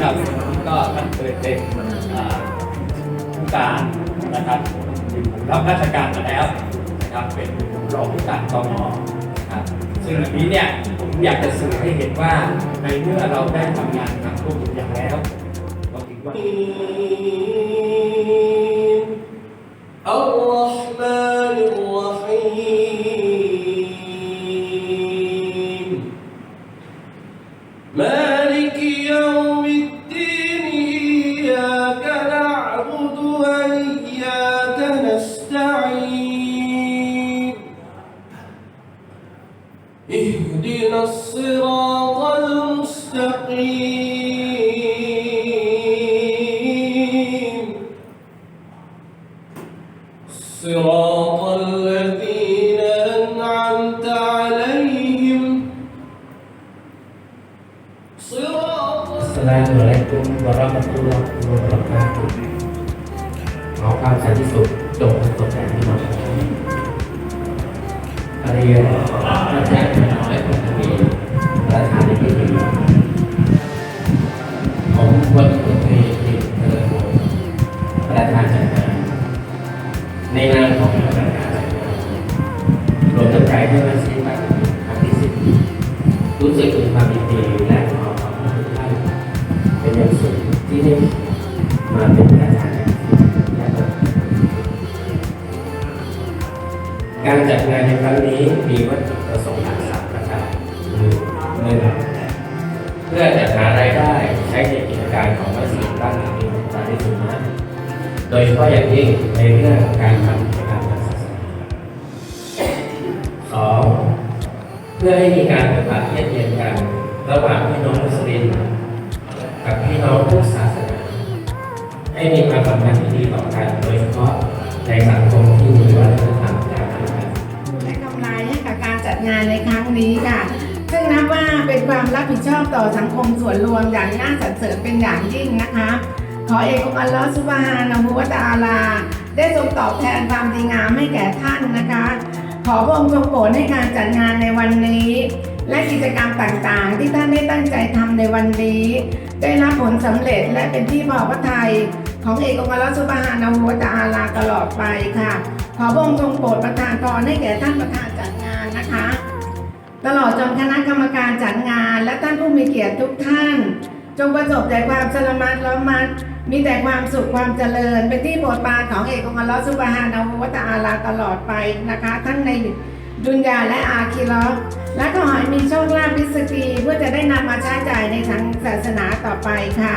ครับ ก็ท่านเคยเป็นผู้การนะครับรับราชการมาแล้วนะครับ เป็นรองผู้การตมครับซึ่งอันี้เนี่ยผมอยากจะสื่อให้เห็นว่าในเมื่อเราได้ทำงานกับพวกอย่างแล้วเราถึงว่าาตุฮ์ขอความสันติสุขจงประสบแก่พี่น้องภริยาพระเจ้าและพระมีประธานในพิธี การจัดงานในครั้งนี้มีวัตถุประสงค์หลักสามประการคือหนึ่งเพื่อจัดหารายได้ใช้ในกิจการของมัสยิดบ้านหลังนี้ของตาลิสุนนะโดยเฉพาะอย่างยิ่งในเรื่องของการทำกิจกรรมทางศาสนาสองเพื่อให้มีการประกาศเยียดเยียนกัน ระหว่างพี่น้องมุสลิมกับพี่น้องทุกศาสนา ให้มีความสัมพันธ์ที่ดีต่อกันโดยเฉพาะในสังคมที่มีวัฒนธรรม งานในครั้งนี้ค่ะ ซึ่งนับว่าเป็นความรับผิดชอบต่อสังคมส่วนรวมอย่างน่าสรรเสริญเป็นอย่างยิ่งนะคะ ขอเอกองค์อัลลอฮฺซุบฮานะฮูวะตะอาลา ได้ทรงตอบแทนความดีงามให้แก่ท่านนะคะ ขอพระองค์ทรงโปรดให้การจัดงานในวันนี้ และกิจกรรมต่างๆ ที่ท่านได้ตั้งใจทำในวันนี้ ได้รับผลสำเร็จและเป็นที่พอพระทัยของเอกองค์อัลลอฮฺซุบฮานะฮูวะตะอาลาตลอดไปค่ะ ขอพระองค์ทรงโปรดประทานพรให้แก่ท่านประธานจัดงานนะคะ ตลอดจนคณะกรรมการจัดงาน และท่านผู้มีเกียรติทุกท่าน จงประสบแต่ความสลามัดละมัดมีแต่ความสุขความเจริญ เป็นที่โปรดปรานของเอกองค์ลอฮฺซุบฮานะฮูวะตอาลาตลอดไปนะคะ ทั้งในดุนยาและอาคิเราะห์และก็ขอให้มีโชคลาภพิสกีเพื่อจะได้นำมาใช้จ่ายในทางศาสนาต่อไปค่ะ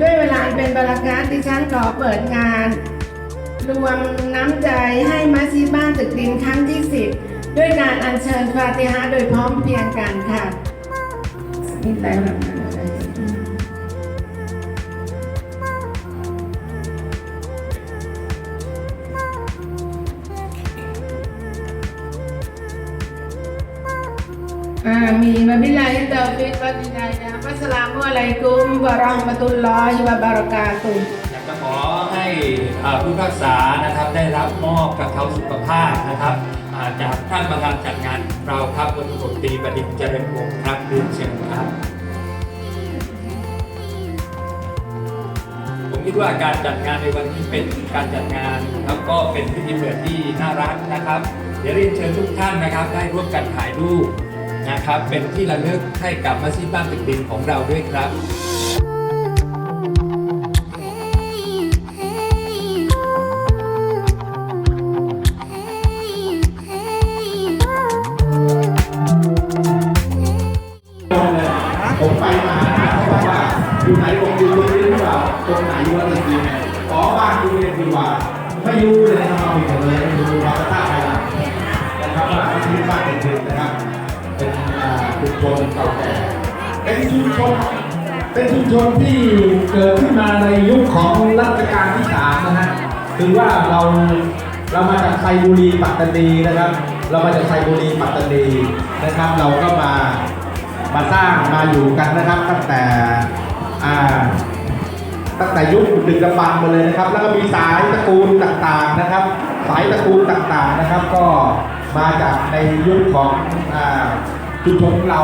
ด้วยเวลาเป็นบารากัตดิฉันขอเปิดงาน รวมน้ำใจให้มัสยิดบ้านตึกดินครั้งที่ 10 ด้วยการอัญเชิญฟาติฮะโดยพร้อมเพรียงกันค่ะนี่แต่ละอ่ามีมาบิลาฮิตตอฟิกวับิดายะอัสสลามุอะลัยกุมวะเราะห์มะตุลลอฮิวะบะเราะกาตุฮ์ ผู้พิพากษานะครับได้รับมอบกับเขาสุขภาพนะครับจากท่านประธานจัดงานเราครับพลตำรวจตีประดิษฐ์เจริญวงศ์ครับเรียนเชิญครับ ผมคิดว่าการจัดงานในวันนี้เป็นการจัดงานแล้วก็เป็นพิธีเปิดที่น่ารักนะครับ เดี๋ยวเรียนเชิญทุกท่านนะครับ ได้ร่วมกันถ่ายรูปนะครับ เป็นที่ระลึกให้กับมัสยิดบ้านตึกดินของเราด้วยครับ รู้เลยนะครับเอาอีกเลยไม่รู้ว่าท่าอะไรนะครับว่าที่บ้านเป็นๆนะครับเป็นชุมชนเก่าแก่เป็นชุมชนเป็นชุมชนที่เกิดขึ้นมาในยุคของรัชกาลที่สามนะฮะคือว่าเราเรามาจากไซบุรีปัตตานีนะครับ เรามาจากไซบุรีปัตตานีนะครับ เราก็มามาสร้างมาอยู่กันนะครับตั้งแต่อ่า ตั้งแต่ยุคดึกดำบรรพ์มาเลยนะครับ แล้วก็มีสายตระกูลต่างๆนะครับ สายตระกูลต่างๆนะครับ ก็มาจากในยุคของอ่าชุมชนเรา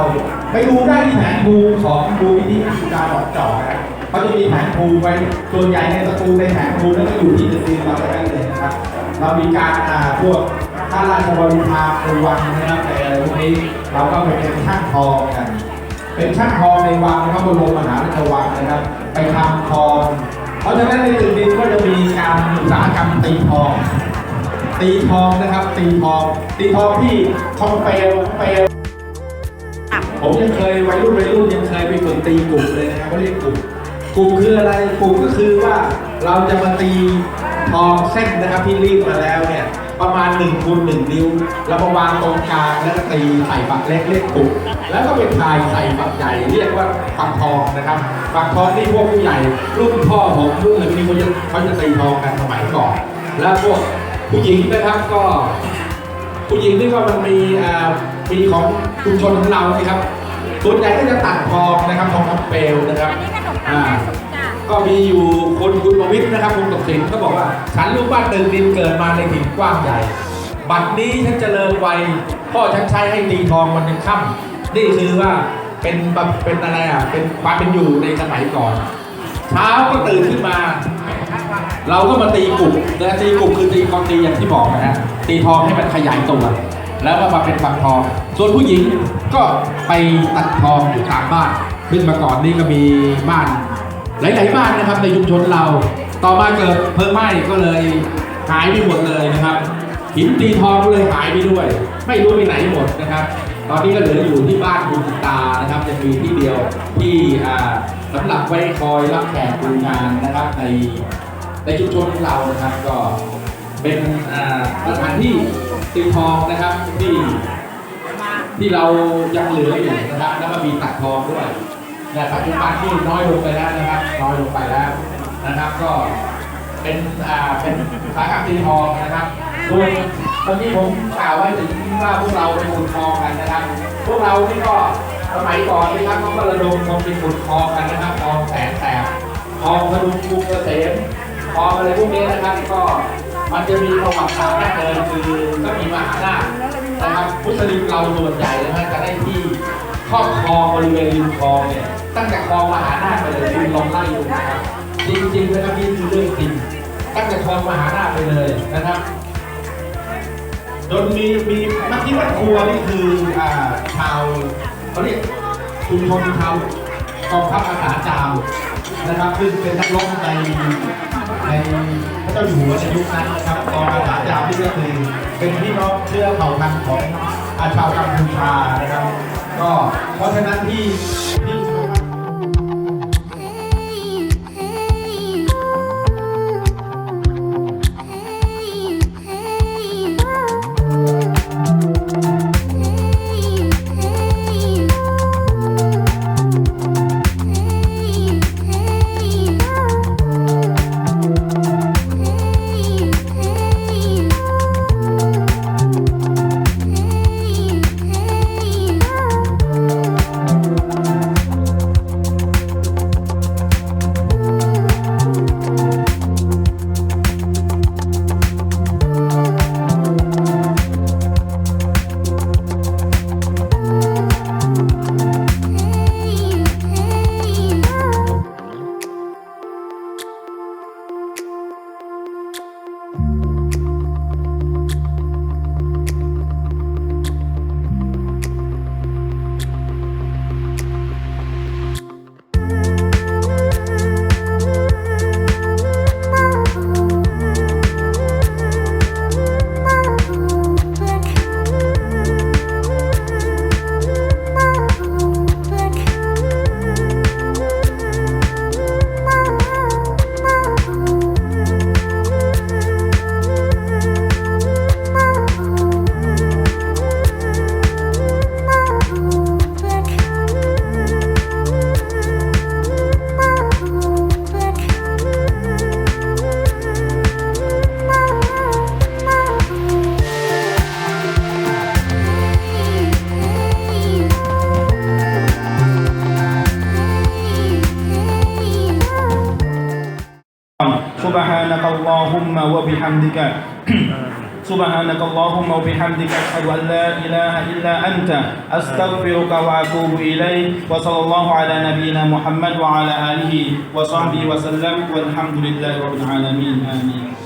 ไปดูได้ที่แผนภูของมูลนิธิดาวดอกจอนะเขาจะมีแผนภูไว้ส่วนใหญ่ในสตูลในแผนภูนั้นก็อยู่ที่เดอะซีนเราจะได้เลยนะครับ เรามีการอ่าพวกข้าราชบริพารวังนะครับในอะไรพวกนี้เราก็ไปเป็นช่างทองกัน เป็นช่างทองในวังนะครับบรมมหาราชวังนะครับ ไปทำทอง เพราะฉะนั้นในตึกดินก็จะมีการอุตสาหกรรมตีทอง ตีทองนะครับ ตีทอง ตีทองที่ทองเปลวเปลวผมยังเคยวัยรุ่นวัยรุ่นยังเคยไปฝึกตีกลุ่มเลยนะครับเขาเรียกกลุ่มกลุ่มคืออะไรกลุ่มก็คือว่าเราจะมาตีทองเส้นนะครับที่รีดมาแล้วเนี่ย ประมาณ1นคูณหนึ่งนิ้วเรามาวางตรงกลางแล้วก็ตีใส่ฝักเล็กเรียกกลุ่มแล้วก็ไปทายใส่ฝักใหญ่เรียกว่าฝักทองนะครับฝักทองนี่พวกผู้ใหญ่รุ่นพ่อผมรุ่นอะไรพวกนี้เขาจะเขาจะตีทองกันสมัยก่อน แล้วพวกผู้หญิงนะครับก็ ผู้หญิงนี่ก็มันมีอ่ามีของชุมชนของเรานะครับส่วนใหญ่ก็จะตัดทองนะครับทองคำเปลวนะครับอ่าก็มีอยู่คน นะครับคุณตกสินก็บอกว่า ฉันลูกบ้านเดินดินเกิดมาในถิ่นกว้างใหญ่ บัดนี้ฉันเจริญวัยพ่อฉันใช้ให้ตีทองมันยังค่ำนี่คือว่าเป็นแบบเป็นอะไรอะเป็นความเป็นอยู่ในสมัยก่อน เช้าก็ตื่นขึ้นมา เราก็มาตีกลุ่มนะตีกลุ่มคือตีกองตีอย่างที่บอกนะฮะตีทองให้มันขยายตัวแล้วก็มาเป็นฝักทอง ส่วนผู้หญิงก็ไปตัดทองอยู่ตามบ้าน ซึ่งมาก่อนนี่ก็มีบ้านหลาย ๆ บ้านนะครับในชุมชนเรา ต่อมาเกิดเพลิงไหม้ก็เลยหายไปหมดเลยนะครับ หินตีทองก็เลยหายไปด้วย ไม่รู้ไปไหนหมดนะครับ ตอนนี้ก็เหลืออยู่ที่บ้านคุณตานะครับจะมีที่เดียวที่อ่าสำหรับไว้คอยรับแขกดูงานนะครับในในชุมชนของเรานะครับก็เป็นสถานที่ตีทองนะครับที่ที่เรายังเหลืออยู่นะครับแล้วก็มีตัดทองด้วยแต่ปัจจุบันที่น้อยลงไปแล้วนะครับน้อยลงไปแล้ว นะครับ ก็เป็นอ่าเป็นสาหกรรมตีทองนะครับส่วนตอนนี้ผมกล่าวไว้ถึงว่าพวกเราเป็นขุนทองกันนะครับ พวกเรานี่ก็สมัยก่อนนะครับเขาก็ระดมคนเป็นขุนทองกันนะครับทองแสนแสบทองพดุงกรุงเกษมทองอะไรพวกนี้นะครับก็มันจะมีประวัติศาสตร์ดั้งเดิมคือก็มีมหาราชนะครับมุสลิมเราส่วนใหญ่นะจะได้ที่ครอบครองบริเวณริมคลองเนี่ยตั้งแต่คลองมหาราชไปเลยคุณลองไล่ดูนะครับ จริงๆนะครับนี่คือเรื่องจริงตั้งแต่คลองมหาราชไปเลยนะครับจนมีมีมักที่วัดครัวนี่คืออ่าชาวเขาเรียกชุมชนชาวกองทัพอาสาจาวนะครับซึ่งเป็นนักรบในในพระเจ้าอยู่หัวในยุคนั้นนะครับกองอาสาจาวนี่ก็คือเป็นพี่น้องเชื้อเผ่าพันธุ์ของอาชาวกัมพูชานะครับ ก็เพราะฉะนั้นที่ที่ سبحانك اللهم وبحمدك. سبحانك اللهم وبحمدك أشهد أن لا إله إلا أنت. أستغفرك وأتوب إليك. وصلى الله على نبينا محمد وعلى آله وصحبه وسلم. والحمد لله رب العالمين. آمين.